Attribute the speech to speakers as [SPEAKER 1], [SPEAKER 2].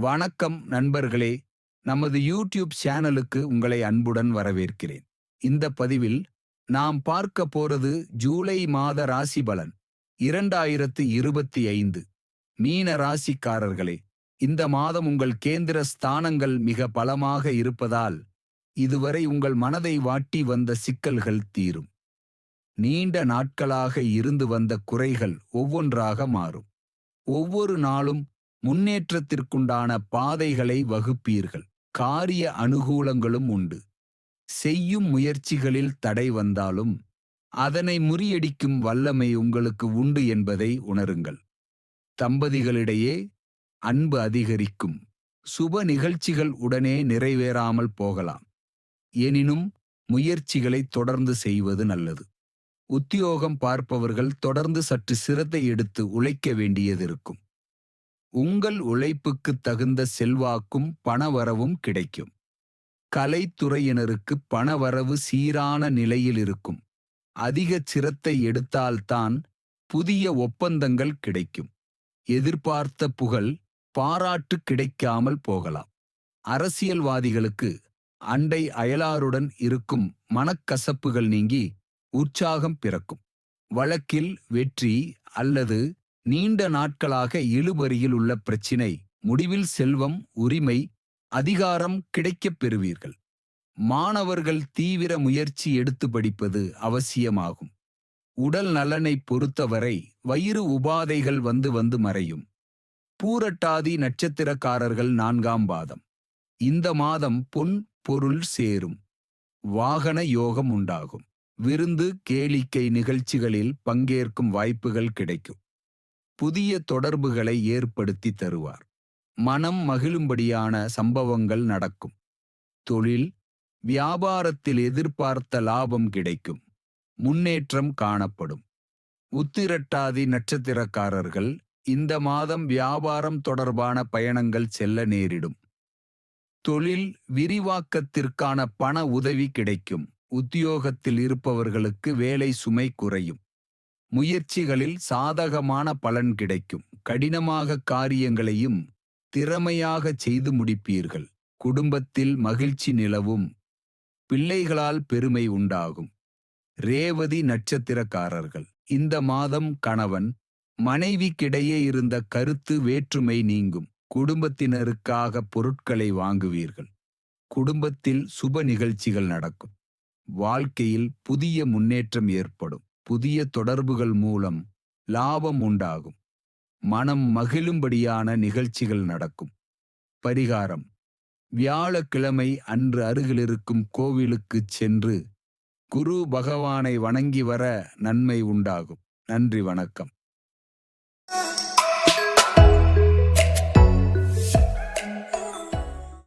[SPEAKER 1] வணக்கம் நண்பர்களே. நமது யூடியூப் சேனலுக்கு உங்களை அன்புடன் வரவேற்கிறேன். இந்த பதிவில் நாம் பார்க்க போறது ஜூலை மாத ராசி பலன் இரண்டாயிரத்து இருபத்தி ஐந்து. மீன ராசிக்காரர்களே இந்த மாதம் உங்கள் கேந்திர ஸ்தானங்கள் மிக பலமாக இருப்பதால் இதுவரை உங்கள் மனதை வாட்டி வந்த சிக்கல்கள் தீரும். நீண்ட நாட்களாக இருந்து வந்த குறைகள் ஒவ்வொன்றாக மாறும். ஒவ்வொரு நாளும் முன்னேற்றத்திற்குண்டான பாதைகளை வகுப்பீர்கள். காரிய அனுகூலங்களும் உண்டு. செய்யும் முயற்சிகளில் தடை வந்தாலும் அதனை முறியடிக்கும் வல்லமை உங்களுக்கு உண்டு என்பதை உணருங்கள். தம்பதிகளிடையே அன்பு அதிகரிக்கும். சுப நிகழ்ச்சிகள் உடனே நிறைவேறாமல் போகலாம். எனினும் முயற்சிகளை தொடர்ந்து செய்வது நல்லது. உத்தியோகம் பார்ப்பவர்கள் தொடர்ந்து சற்று சிரத்தை எடுத்து உழைக்க வேண்டியதிருக்கும். உங்கள் உழைப்புக்கு தகுந்த செல்வாக்கும் பணவரவும் கிடைக்கும். கலைத்துறையினருக்கு பணவரவு சீரான நிலையில் இருக்கும். அதிக சிரத்தை எடுத்தால்தான் புதிய ஒப்பந்தங்கள் கிடைக்கும். எதிர்பார்த்த புகழ் பாராட்டு கிடைக்காமல் போகலாம். அரசியல்வாதிகளுக்கு அண்டை அயலாருடன் இருக்கும் மனக்கசப்புகள் நீங்கி உற்சாகம் பிறக்கும். வழக்கில் வெற்றி அல்லது நீண்ட நாட்களாக இழுபறியில் உள்ள பிரச்சினை முடிவில் செல்வம் உரிமை அதிகாரம் கிடைக்கப் பெறுவீர்கள். மாணவர்கள் தீவிர முயற்சி எடுத்து படிப்பது அவசியமாகும். உடல் நலனை பொறுத்தவரை வயிறு உபாதைகள் வந்து வந்து மறையும். பூரட்டாதி நட்சத்திரக்காரர்கள் நான்காம் பாதம். இந்த மாதம் பொன் பொருள் சேரும். வாகன யோகம் உண்டாகும். விருந்து கேளிக்கை நிகழ்ச்சிகளில் பங்கேற்கும் வாய்ப்புகள் கிடைக்கும். புதிய தொடர்புகளை ஏற்படுத்தி தருவார். மனம் மகிழும்படியான சம்பவங்கள் நடக்கும். தொழில் வியாபாரத்தில் எதிர்பார்த்த லாபம் கிடைக்கும். முன்னேற்றம் காணப்படும். உத்திரட்டாதி நட்சத்திரக்காரர்கள் இந்த மாதம் வியாபாரம் தொடர்பான பயணங்கள் செல்ல நேரிடும். தொழில் விரிவாக்கத்திற்கான பண உதவி கிடைக்கும். உத்தியோகத்தில் இருப்பவர்களுக்கு வேலை சுமை குறையும். முயற்சிகளில் சாதகமான பலன் கிடைக்கும். கடினமாக காரியங்களையும் திறமையாக செய்து முடிப்பீர்கள். குடும்பத்தில் மகிழ்ச்சி நிலவும். பிள்ளைகளால் பெருமை உண்டாகும். ரேவதி நட்சத்திரக்காரர்கள். இந்த மாதம் கணவன் மனைவிக்கிடையே இருந்த கருத்து வேற்றுமை நீங்கும். குடும்பத்தினருக்காக பொருட்களை வாங்குவீர்கள். குடும்பத்தில் சுப நிகழ்ச்சிகள் நடக்கும். வாழ்க்கையில் புதிய முன்னேற்றம் ஏற்படும். புதிய தொடர்புகள் மூலம் லாபம் உண்டாகும். மனம் மகிழும்படியான நிகழ்ச்சிகள் நடக்கும். பரிகாரம். வியாழக்கிழமை அன்று அருகிலிருக்கும் கோவிலுக்குச் சென்று குரு பகவானை வணங்கி வர நன்மை உண்டாகும். நன்றி வணக்கம்.